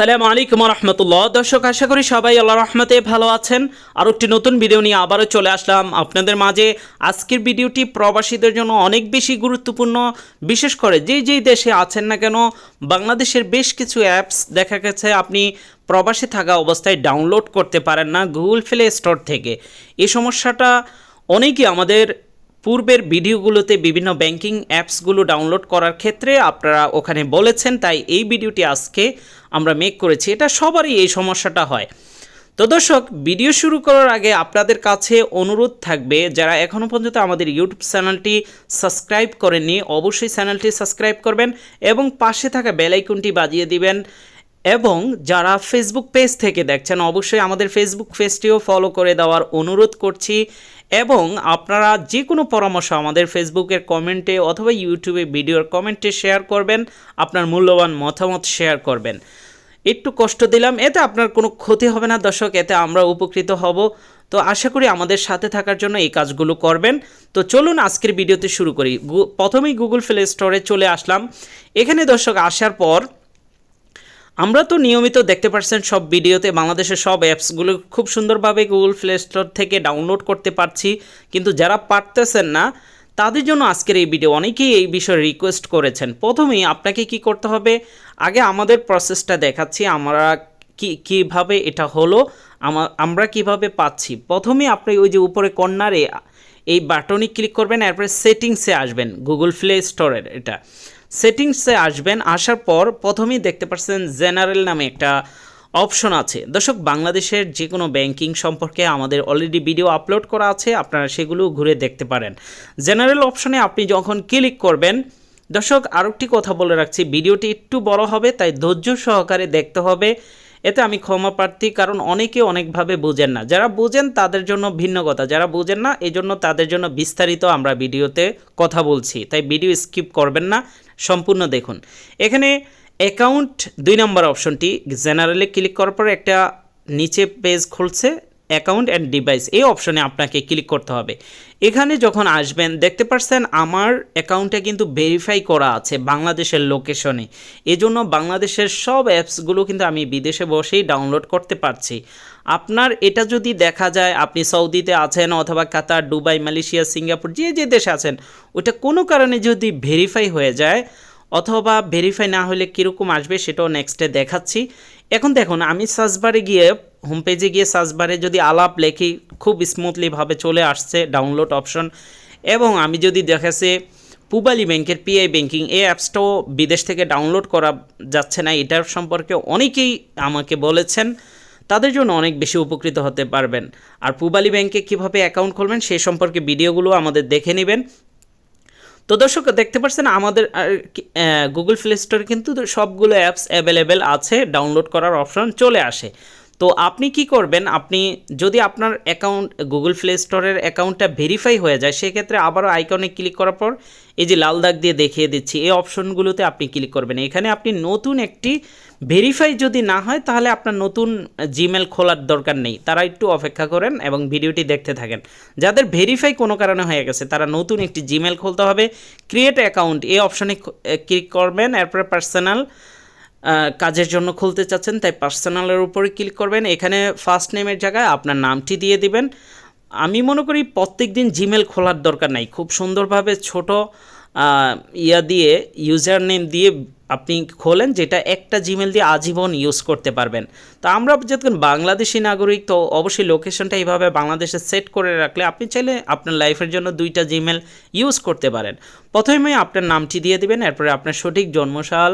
আসসালামু আলাইকুম রহমতুল্লাহ দর্শক, আশা করি সবাই আল্লাহ রহমতে ভালো আছেন। আর একটি নতুন ভিডিও নিয়ে আবারও চলে আসলাম আপনাদের মাঝে। আজকের ভিডিওটি প্রবাসীদের জন্য অনেক বেশি গুরুত্বপূর্ণ। বিশেষ করে যে যেই দেশে আছেন না কেন, বাংলাদেশের বেশ কিছু অ্যাপস দেখা গেছে আপনি প্রবাসী থাকা অবস্থায় ডাউনলোড করতে পারেন না গুগল প্লে স্টোর থেকে। এই সমস্যাটা অনেকেই আমাদের পূর্বের ভিডিওগুলোতে বিভিন্ন ব্যাংকিং অ্যাপসগুলো ডাউনলোড করার ক্ষেত্রে আপনারা ওখানে বলেছেন, তাই এই ভিডিওটি আজকে আমরা মেক করেছি। এটা সবারই এই সমস্যাটা হয়। তো দর্শক, ভিডিও শুরু করার আগে আপনাদের কাছে অনুরোধ থাকবে, যারা এখনও পর্যন্ত আমাদের ইউটিউব চ্যানেলটি সাবস্ক্রাইব করেননি, অবশ্যই চ্যানেলটি সাবস্ক্রাইব করবেন এবং পাশে থাকা বেল আইকনটি বাজিয়ে দিবেন। এবং যারা ফেসবুক পেজ থেকে দেখছেন, অবশ্যই আমাদের ফেসবুক পেজটিও ফলো করে দেওয়ার অনুরোধ করছি। এবং আপনারা যে কোনো পরামর্শ আমাদের ফেসবুকের কমেন্টে অথবা ইউটিউবে ভিডিওর কমেন্টে শেয়ার করবেন, আপনার মূল্যবান মতামত শেয়ার করবেন। একটু কষ্ট দিলাম, এতে আপনার কোনো ক্ষতি হবে না দর্শক, এতে আমরা উপকৃত হব। তো আশা করি আমাদের সাথে থাকার জন্য এই কাজগুলো করবেন। তো চলুন আজকের ভিডিওতে শুরু করি। প্রথমেই গুগল প্লে স্টোরে চলে আসলাম। এখানে দর্শক, আসার পর আমরা তো নিয়মিত দেখতে পাচ্ছেন সব ভিডিওতে, বাংলাদেশের সব অ্যাপসগুলো খুব সুন্দরভাবে গুগল প্লে স্টোর থেকে ডাউনলোড করতে পারছি। কিন্তু যারা পারতেছেন না, তাদের জন্য আজকের এই ভিডিও অনেকেই এই বিষয়ে রিকোয়েস্ট করেছেন। প্রথমেই আপনাকে কি করতে হবে? আগে আমাদের প্রসেসটা দেখাচ্ছি, আমরা কি, কীভাবে এটা হলো আমরা কীভাবে পাচ্ছি। প্রথমে আপনি ওই যে উপরে কর্নারে এই বাটনে ক্লিক করবেন, এরপরে সেটিংসে আসবেন গুগল প্লে স্টোরের এটা। সেটিংসে আসবেন, আসার পর প্রথমেই দেখতে পাচ্ছেন জেনারেল নামে একটা অপশন আছে। দর্শক, বাংলাদেশের যে কোনো ব্যাংকিং সম্পর্কে আমাদের অলরেডি ভিডিও আপলোড করা আছে, আপনারা সেগুলো ঘুরে দেখতে পারেন। জেনারেল অপশনে আপনি যখন ক্লিক করবেন, দর্শক, আরেকটি কথা বলে রাখছি, ভিডিওটি একটু বড় হবে, তাই ধৈর্য সহকারে দেখতে হবে। এতে আমি ক্ষমা প্রার্থী, কারণ অনেকে অনেকভাবে বোঝেন না। যারা বোঝেন, তাদের জন্য ভিন্ন কথা। যারা বোঝেন না এই জন্য তাদের জন্য বিস্তারিত আমরা ভিডিওতে কথা বলছি। তাই ভিডিও স্কিপ করবেন না, সম্পূর্ণ দেখুন। এখানে অ্যাকাউন্ট দুই নম্বর অপশনটি, জেনারেলে ক্লিক করার পর একটা নিচে পেজ খুলছে। অ্যাকাউন্ট অ্যান্ড ডিভাইস, এই অপশনে আপনাকে ক্লিক করতে হবে। এখানে যখন আসবেন, দেখতে পাচ্ছেন আমার অ্যাকাউন্টে কিন্তু ভেরিফাই করা আছে বাংলাদেশের লোকেশনে এজন্য বাংলাদেশের সব অ্যাপসগুলো কিন্তু আমি বিদেশে বসেই ডাউনলোড করতে পারছি। আপনার এটা যদি দেখা যায়, আপনি সৌদিতে আছেন অথবা কাতার, দুবাই, মালয়েশিয়া, সিঙ্গাপুর, যে যে দেশে আছেন, ওটা কোনো কারণে যদি ভেরিফাই হয়ে যায় অথবা ভেরিফাই না হলে কীরকম আসবে সেটাও নেক্সটে দেখাচ্ছি। এখন দেখুন, আমি সার্চবারে গিয়ে হোম পেজে গিয়ে সার্চবারে যদি আলাপ লেখি, খুব স্মুথলিভাবে চলে আসছে ডাউনলোড অপশন এবং আমি যদি দেখাছে পুবালি ব্যাংকের পিআই ব্যাংকিং এই অ্যাপসটাও বিদেশ থেকে ডাউনলোড করা যাচ্ছে না, এটার সম্পর্কে অনেকেই আমাকে বলেছেন, তাদের জন্য অনেক বেশি উপকৃত হতে পারবেন। আর পুবালি ব্যাংকে কীভাবে অ্যাকাউন্ট খুলবেন সেই সম্পর্কে ভিডিওগুলো আমাদের দেখে নেবেন। তো দর্শক, দেখতে পাচ্ছেন আমাদের গুগল প্লে স্টোরে কিন্তু সবগুলো অ্যাপস অ্যাভেলেবেল আছে ডাউনলোড করার অপশন চলে আসে। তো আপনি কি করবেন? আপনি যদি আপনার অ্যাকাউন্ট গুগল প্লে স্টোরের অ্যাকাউন্টটা ভেরিফাই হয়ে যায়, সেক্ষেত্রে আবারও আইকনে ক্লিক করার পর এই যে লাল দাগ দিয়ে দেখিয়ে দিচ্ছি, এই অপশনগুলোতে আপনি ক্লিক করবেন। এখানে আপনি নতুন একটি ভেরিফাই যদি না হয়, তাহলে আপনার নতুন জিমেল খোলার দরকার নেই। তারা একটু অপেক্ষা করেন এবং ভিডিওটি দেখতে থাকেন। যাদের ভেরিফাই কোনো কারণে হয়ে গেছে, তারা নতুন একটি জিমেল খুলতে হবে ক্রিয়েট অ্যাকাউন্ট এই অপশনে ক্লিক করবেন, এরপরে পার্সোনাল কাজের জন্য খুলতে চাচ্ছেন, তাই পার্সোনালের উপরে ক্লিক করবেন। এখানে ফার্স্ট নেমের জায়গায় আপনার নামটি দিয়ে দিবেন। আমি মনে করি প্রত্যেক দিন জিমেল খোলার দরকার নাই। খুব সুন্দরভাবে ছোট ইয়া দিয়ে ইউজার নেম দিয়ে আপনি খোলেন, যেটা একটা জিমেল দিয়ে আজীবন ইউজ করতে পারবেন। তো আমরা যখন বাংলাদেশি নাগরিক, তো অবশ্যই লোকেশনটা এইভাবে বাংলাদেশে সেট করে রাখলে আপনি চাইলে আপনার লাইফের জন্য দুইটা জিমেল ইউজ করতে পারেন। প্রথমে আপনার নামটি দিয়ে দিবেন, এরপরে আপনার সঠিক জন্মসাল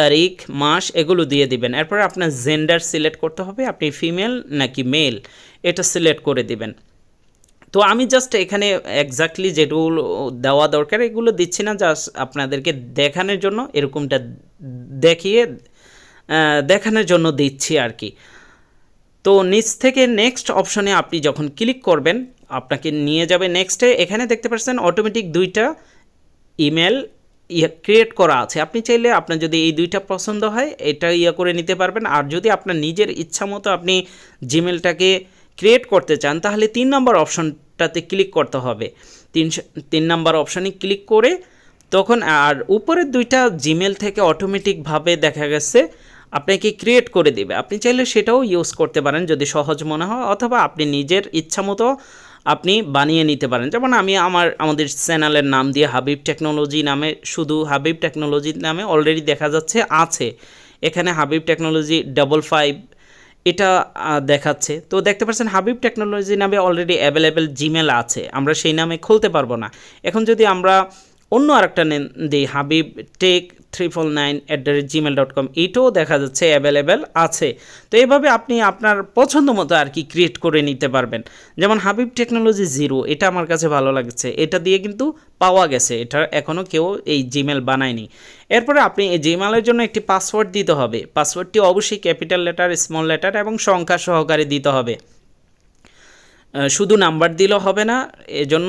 তারিখ, মাস এগুলো দিয়ে দিবেন। এরপরে আপনার জেন্ডার সিলেক্ট করতে হবে, আপনি ফিমেল নাকি মেল এটা সিলেক্ট করে দিবেন। তো আমি জাস্ট এখানে এক্স্যাক্টলি যেগুলো দেওয়া দরকার, এগুলো দিচ্ছি না জাস্ট আপনাদেরকে দেখানোর জন্য, এরকমটা দেখিয়ে দেখানোর জন্য দিচ্ছি আর কি। তো নিচ থেকে নেক্সট অপশনে আপনি যখন ক্লিক করবেন, আপনাকে নিয়ে যাবে নেক্সটে এখানে দেখতে পাচ্ছেন অটোমেটিক দুইটা ইমেল ইয়ে ক্রিয়েট করা আছে। আপনি চাইলে আপনার যদি এই দুইটা পছন্দ হয়, এটা ইয়ে করে নিতে পারবেন। আর যদি আপনার নিজের ইচ্ছা মতো আপনি জিমেলটাকে ক্রিয়েট করতে চান, তাহলে তিন নম্বর অপশনটাতে ক্লিক করতে হবে। তিন তিন নম্বর অপশানে ক্লিক করে তখন আর উপরের দুইটা জিমেল থেকে অটোমেটিকভাবে দেখা গেছে, আপনাকে ক্রিয়েট করে দেবে। আপনি চাইলে সেটাও ইউজ করতে পারেন যদি সহজ মনে হয়, অথবা আপনি নিজের ইচ্ছা মতো আপনি বানিয়ে নিতে পারেন। যেমন আমি আমার, আমাদের চ্যানেলের নাম দিয়ে হাবিব টেকনোলজি নামে, শুধু হাবিব টেকনোলজি নামে অলরেডি দেখা যাচ্ছে, আছে। এখানে হাবিব টেকনোলজি ডাবল ফাইভ এটা দেখাচ্ছে। তো দেখতে পাচ্ছেন, হাবিব টেকনোলজি নামে অলরেডি অ্যাভেলেবেল জিমেল আছে। আমরা সেই নামে খুলতে পারব না। এখন যদি আমরা অন্য আরেকটা নেন দিই Habib, take triple nine at the rate Gmail dot com. দেখা যাচ্ছে অ্যাভেলেবেল আছে। তো এইভাবে আপনি আপনার পছন্দ মতো আর কি ক্রিয়েট করে নিতে পারবেন। যেমন হাবিব টেকনোলজি জিরো, এটা আমার কাছে ভালো লাগছে। এটা দিয়ে কিন্তু পাওয়া গেছে। এটা এখনও কেউ এই জিমেল বানায়নি। এরপরে আপনি এই জিমেলের জন্য একটি পাসওয়ার্ড দিতে হবে। পাসওয়ার্ডটি অবশ্যই ক্যাপিটাল লেটার, স্মল লেটার এবং সংখ্যা সহকারে দিতে হবে। শুধু নাম্বার দিলেও হবে না, এজন্য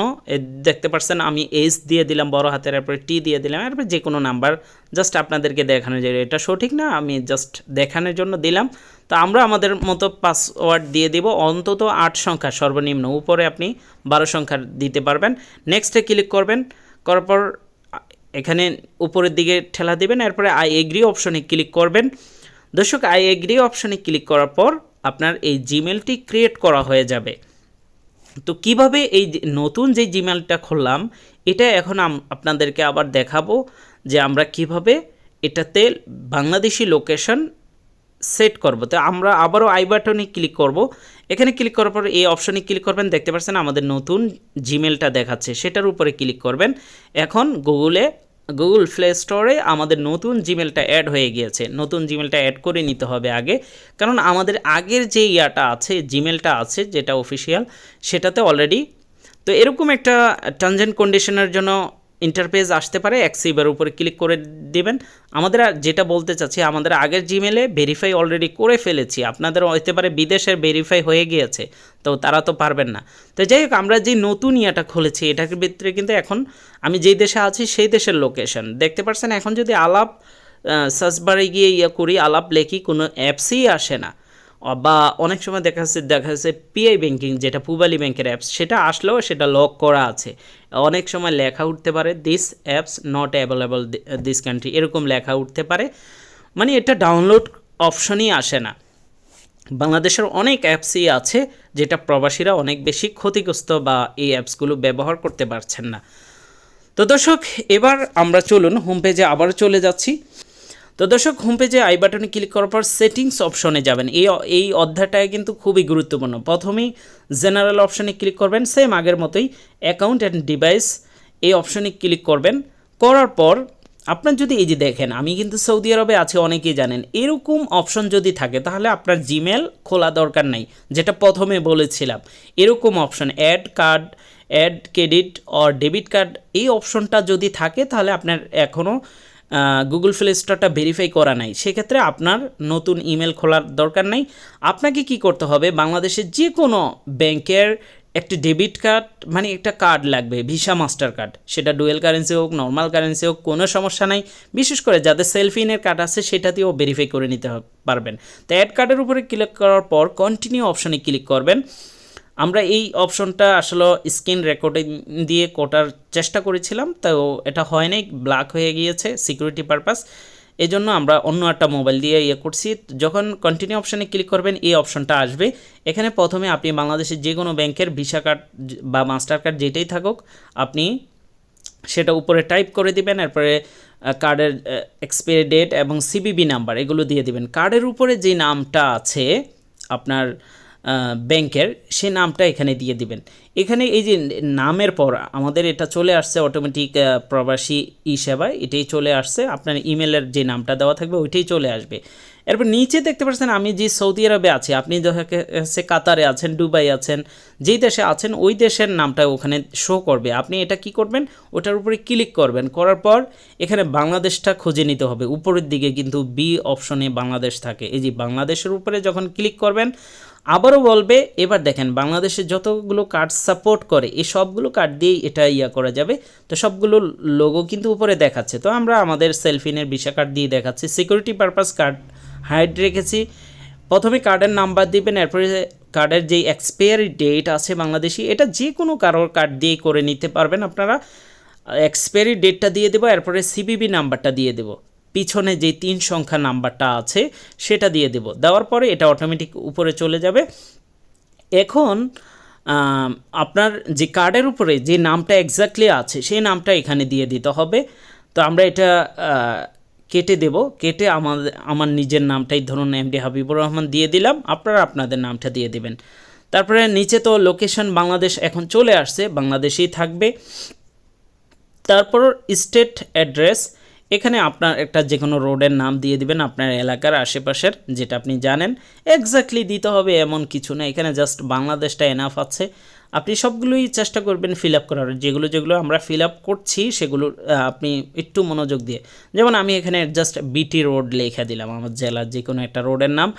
দেখতে পাচ্ছেন আমি এইচ দিয়ে দিলাম, বড় হাতের এরপরে টি দিয়ে দিলাম, এরপরে যে কোনো নাম্বার জাস্ট আপনাদেরকে দেখানো যায়। এটা সঠিক না, আমি জাস্ট দেখানোর জন্য দিলাম। তো আমরা আমাদের মতো পাসওয়ার্ড দিয়ে দিব, অন্তত আট সংখ্যা সর্বনিম্ন, উপরে আপনি বারো সংখ্যা দিতে পারবেন। নেক্সটে ক্লিক করবেন, করার পর এখানে উপরের দিকে ঠেলা দিবেন, এরপরে আই এগ্রি অপশনে ক্লিক করবেন। দর্শক আই এগ্রি অপশনে ক্লিক করার পর আপনার এই জিমেলটি ক্রিয়েট করা হয়ে যাবে। তো কীভাবে এই নতুন যে জিমেলটা খুললাম, এটা এখন আপনাদেরকে আবার দেখাবো যে আমরা কীভাবে এটাতে বাংলাদেশি লোকেশন সেট করব। তো আমরা আবারও আই বাটনে ক্লিক করব। এখানে ক্লিক করার পর এই অপশনে ক্লিক করবেন, দেখতে পাচ্ছেন আমাদের নতুন জিমেলটা দেখাচ্ছে, সেটার উপরে ক্লিক করবেন। এখন গুগলে গুগল প্লে স্টোরে আমাদের নতুন জিমেলটা অ্যাড হয়ে গিয়েছে। নতুন জিমেলটা অ্যাড করে নিতে হবে আগে। কারণ আমাদের আগের যে ইয়াটা আছে জিমেলটা আছে, যেটা অফিসিয়াল সেটাতে অলরেডি তো এরকম একটা টার্মস অ্যান্ড কন্ডিশনের জন্য ইন্টারপেজ আসতে পারে অ্যাক্সিভের উপরে ক্লিক করে দিবেন। আমাদের যেটা বলতে চাচ্ছি, আমাদের আগের জিমেলে ভেরিফাই অলরেডি করে ফেলেছি। আপনাদের হতে পারে বিদেশের ভেরিফাই হয়ে গিয়েছে, তো তারা তো পারবেন না। তো যাই হোক, আমরা যে নতুন ইয়াটা খুলেছি, এটার ভিতরে কিন্তু এখন আমি যেই দেশে আছি, সেই দেশের লোকেশন দেখতে পাচ্ছেন এখন যদি আলাপ সার্চবারে গিয়ে ইয়ে করি, আলাপ লেখি, কোনো অ্যাপসই আসে না। বা অনেক সময় দেখা যাচ্ছে দেখা যাচ্ছে পিআই ব্যাংকিং যেটা পুবালি ব্যাংকের অ্যাপস সেটা আসলেও সেটা লক করা আছে। অনেক সময় লেখা উঠতে পারে this apps not available this country এরকম লেখা উঠতে পারে। মানে এটা ডাউনলোড অপশনই আসে না। বাংলাদেশের অনেক অ্যাপসই আছে যেটা প্রবাসীরা অনেক বেশি ক্ষতিগ্রস্ত বা এই অ্যাপসগুলো ব্যবহার করতে পারছেন না। তো দর্শক, এবার আমরা চলুন হোম পেজে আবার চলে যাচ্ছি। তো দর্শক হোম পেজে আই বাটনে ক্লিক করার পর সেটিংস অপশনে যাবেন। এই এই অধ্যায়টায় কিন্তু খুবই গুরুত্বপূর্ণ। প্রথমেই জেনারেল অপশনে ক্লিক করবেন সেম আগের মতোই অ্যাকাউন্ট অ্যান্ড ডিভাইস এই অপশনে ক্লিক করবেন। করার পর আপনার যদি এই যে দেখেন, আমি কিন্তু সৌদি আরবে আছি, অনেকেই জানেন, এরকম অপশন যদি থাকে, তাহলে আপনার জিমেল খোলা দরকার নাই, যেটা প্রথমে বলেছিলাম। এরকম option add card add credit or debit card এই অপশনটা যদি থাকে, তাহলে আপনার এখনও গুগল প্লে স্টোরটা ভেরিফাই করা নাই। সেক্ষেত্রে আপনার নতুন ইমেল খোলার দরকার নাই। আপনাকে কি করতে হবে? বাংলাদেশের যে কোনো ব্যাংকের একটা ডেবিট কার্ড মানে একটা কার্ড লাগবে ভিসা মাস্টার কার্ড সেটা ডুয়েল কারেন্সি হোক নর্মাল কারেন্সি হোক, কোনো সমস্যা নাই। বিশেষ করে যাদের সেলফিনের কার্ড আছে সেটা দিয়েও ভেরিফাই করে নিতে পারবেন। তো অ্যাড কার্ডের উপরে ক্লিক করার পর কন্টিনিউ অপশনে ক্লিক করবেন। আমরা এই অপশনটা আসলে স্ক্রিন রেকর্ডিং দিয়ে কোটার চেষ্টা করেছিলাম, তো এটা হয় নাই ব্ল্যাক হয়ে গিয়েছে সিকিউরিটি পারপাস। এই জন্য আমরা অন্য একটা মোবাইল দিয়ে ইয়ে করছি। যখন কন্টিনিউ অপশানে ক্লিক করবেন, এই অপশনটা আসবে। এখানে প্রথমে আপনি বাংলাদেশের যে কোনো ব্যাংকের ভিসা কার্ড বা মাস্টার কার্ড যেটাই থাকুক, আপনি সেটা উপরে টাইপ করে দিবেন, এরপরে কার্ডের এক্সপায়ারি ডেট এবং সিবিবি নাম্বার এগুলো দিয়ে দিবেন। কার্ডের উপরে যে নামটা আছে, আপনার ব্যাংকের, সে নামটা এখানে দিয়ে দিবেন। এখানে এই যে নামের পর আমাদের এটা চলে আসছে অটোমেটিক প্রবাসী ই সেবায় এটাই চলে আসছে। আপনার ইমেলের যে নামটা দেওয়া থাকবে, ওইটাই চলে আসবে। এরপর নিচে দেখতে পাচ্ছেন, আমি যে সৌদি আরবে আছি, আপনি সে কাতারে আছেন, দুবাই আছেন, যেই দেশে আছেন, ওই দেশের নামটা ওখানে শো করবে। আপনি এটা কি করবেন? ওটার উপরে ক্লিক করবেন। করার পর এখানে বাংলাদেশটা খুঁজে নিতে হবে। উপরের দিকে কিন্তু বি অপশনে বাংলাদেশ থাকে। এই যে বাংলাদেশের উপরে যখন ক্লিক করবেন আবারও বলবে, এবার দেখেন বাংলাদেশে যতগুলো কার্ড সাপোর্ট করে, এই সবগুলো কার্ড দিয়েই এটা ইয়া করা যাবে। তো সবগুলো লোগো কিন্তু উপরে দেখাচ্ছে। তো আমরা আমাদের সেলফিনের ভিসা কার্ড দিয়ে দেখাচ্ছি। সিকিউরিটি পারপাস কার্ড হাইড রেখেছি। প্রথমে কার্ডের নাম্বার দিবেন, এরপরে কার্ডের যেই এক্সপায়ারি ডেট আছে বাংলাদেশি, এটা যে কোনো কারোর কার্ড দিয়ে করে নিতে পারবেন আপনারা। এক্সপায়ারি ডেটটা দিয়ে দেবো, এরপরে সিবিবি নাম্বারটা দিয়ে দেবো। পিছনে যে তিন সংখ্যা নাম্বারটা আছে, সেটা দিয়ে দেব। দেওয়ার পরে এটা অটোমেটিক উপরে চলে যাবে। এখন আপনার যে কার্ডের উপরে যে নামটা এক্স্যাক্টলি আছে, সেই নামটা এখানে দিয়ে দিতে হবে। তো আমরা এটা কেটে দেব। কেটে আমাদের আমার নিজের নামটাই ধরুন এমডি হাবিবুর রহমান দিয়ে দিলাম। আপনারা আপনাদের নামটা দিয়ে দিবেন। তারপরে নিচে তো লোকেশন বাংলাদেশ এখন চলে আসছে, বাংলাদেশেই থাকবে। তারপর স্টেট অ্যাড্রেস এখানে আপনার একটা যে কোনো রোডের নাম দিয়ে দিবেন আপনার এলাকার আশেপাশের, যেটা আপনি জানেন। এক্স্যাক্টলি দিতে হবে এমন কিছু না, এখানে জাস্ট বাংলাদেশটা এনাফ আছে। আপনি সবগুলোই চেষ্টা করবেন ফিল আপ করার, যেগুলো যেগুলো আমরা ফিল আপ করছি সেগুলো আপনি একটু মনোযোগ দিয়ে। যেমন আমি এখানে জাস্ট বিটি রোড লেখা দিলাম, আমার জেলার যে কোনো একটা রোডের নাম।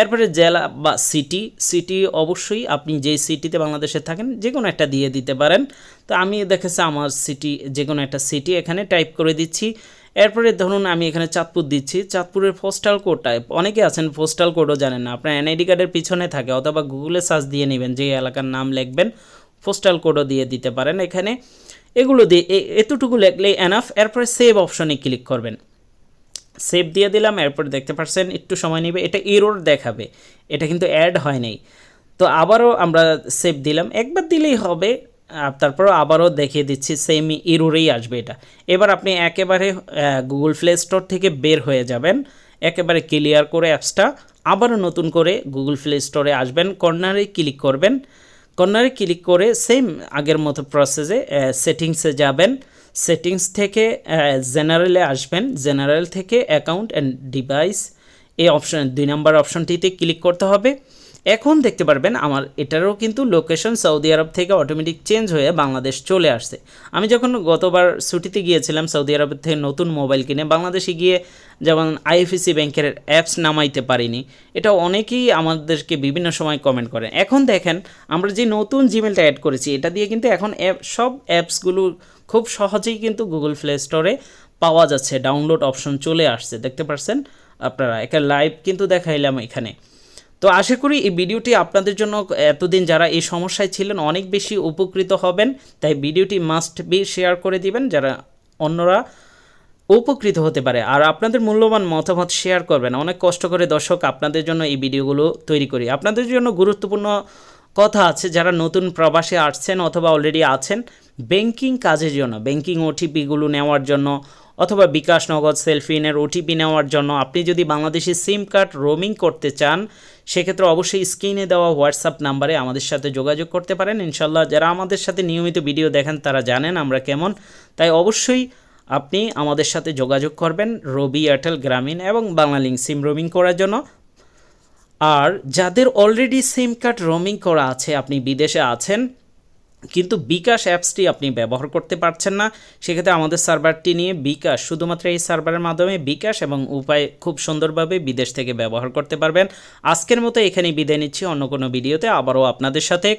এরপরে জেলা বা সিটি সিটি অবশ্যই আপনি যেই সিটিতে বাংলাদেশে থাকেন যে কোনো একটা দিয়ে দিতে পারেন। তো আমি দেখেছি আমার সিটি যে কোনো একটা সিটি এখানে টাইপ করে দিচ্ছি। এরপরে ধরুন আমি এখানে চাঁদপুর দিচ্ছি, চাঁদপুরের পোস্টাল কোডটা অনেকে আছেন পোস্টাল কোডও জানেন না। আপনার এনআইডি কার্ডের পিছনে থাকে, অথবা গুগলে সার্চ দিয়ে নেবেন যে এলাকার নাম লিখবেন পোস্টাল কোডও দিয়ে দিতে পারেন এখানে। এগুলো দিয়ে এতটুকু লিখলেই এনাফ এরপরে সেভ অপশনে ক্লিক করবেন। সেভ দিয়ে দিলাম, এরপর দেখতে পাচ্ছেন একটু সময় নেবে। এটা এরর দেখাবে। এটা কিন্তু অ্যাড হয় নাই। তো আবারও আমরা সেভ দিলাম। একবার দিলেই হবে। আহ, তারপরও আবারও দেখিয়ে দিচ্ছি সেম এররেই আসবে এটা। এবার আপনি একেবারে গুগল প্লে স্টোর থেকে বের হয়ে যাবেন একেবারে ক্লিয়ার করে অ্যাপসটা আবারও নতুন করে গুগল প্লে স্টোরে আসবেন কর্নারে ক্লিক করবেন। কর্নারে ক্লিক করে সেম আগের মতো প্রসেসে সেটিংসে যাবেন। সেটিংস থেকে জেনারেলে আসবেন। জেনারেল থেকে অ্যাকাউন্ট অ্যান্ড ডিভাইস এই অপশন দুই নম্বর অপশনটিতে ক্লিক করতে হবে। এখন দেখতে পারবেন আমার এটারও কিন্তু লোকেশন সৌদি আরব থেকে অটোমেটিক চেঞ্জ হয়ে বাংলাদেশ চলে আসছে। আমি যখন গতবার ছুটিতে গিয়েছিলাম সৌদি আরবের থেকে নতুন মোবাইল কিনে, বাংলাদেশে গিয়ে যেমন আইএফএসি ব্যাংকের অ্যাপস নামাইতে পারিনি, এটা অনেকেই আমাদেরকে বিভিন্ন সময় কমেন্ট করেন এখন দেখেন, আমরা যে নতুন জিমেলটা অ্যাড করেছি, এটা দিয়ে কিন্তু এখন অ্যাপ সব অ্যাপসগুলো খুব সহজেই কিন্তু গুগল প্লে স্টোরে পাওয়া যাচ্ছে ডাউনলোড অপশন চলে আসছে। দেখতে পাচ্ছেন আপনারা, একটা লাইভ কিন্তু দেখাইলাম এখানে। তো আশা করি এই ভিডিওটি আপনাদের জন্য এতদিন যারা এই সমস্যায় ছিলেন অনেক বেশি উপকৃত হবেন। তাই ভিডিওটি মাস্ট বি শেয়ার করে দিবেন যারা অন্যরা উপকৃত হতে পারে। আর আপনাদের মূল্যবান মতামত শেয়ার করবেন। অনেক কষ্ট করে দর্শক আপনাদের জন্য এই ভিডিওগুলো তৈরি করি। আপনাদের জন্য গুরুত্বপূর্ণ কথা আছে, যারা নতুন প্রবাসে আসছেন অথবা অলরেডি আছেন ব্যাংকিং কাজের জন্য ব্যাংকিং ওটিপিগুলো নেওয়ার জন্য অথবা বিকাশ নগদ সেলফিনের ওটিপি নেওয়ার জন্য আপনি যদি বাংলাদেশি সিম কার্ড রোমিং করতে চান, সেক্ষেত্রে অবশ্যই স্ক্রিনে দেওয়া হোয়াটসঅ্যাপ নাম্বারে আমাদের সাথে যোগাযোগ করতে পারেন। ইনশাল্লাহ যারা আমাদের সাথে নিয়মিত ভিডিও দেখেন তারা জানেন আমরা কেমন। তাই অবশ্যই আপনি আমাদের সাথে যোগাযোগ করবেন রবি এয়ারটেল গ্রামীণ এবং বাংলালিংক সিম রোমিং করার জন্য। আর যাদের অলরেডি সিম কার্ড রোমিং করা আছে, আপনি বিদেশে আছেন কিন্তু বিকাশ অ্যাপসটি আপনি ব্যবহার করতে পারছেন না। সেক্ষেত্রে আমাদের সার্ভারটি নিয়ে বিকাশ, শুধুমাত্র এই সার্ভারের মাধ্যমে বিকাশ এবং উপায় খুব সুন্দরভাবে বিদেশ থেকে ব্যবহার করতে পারবেন। আজকের মতো এখানেই বিদায় নিচ্ছি। অন্য কোনো ভিডিওতে আবারও আপনাদের সাথে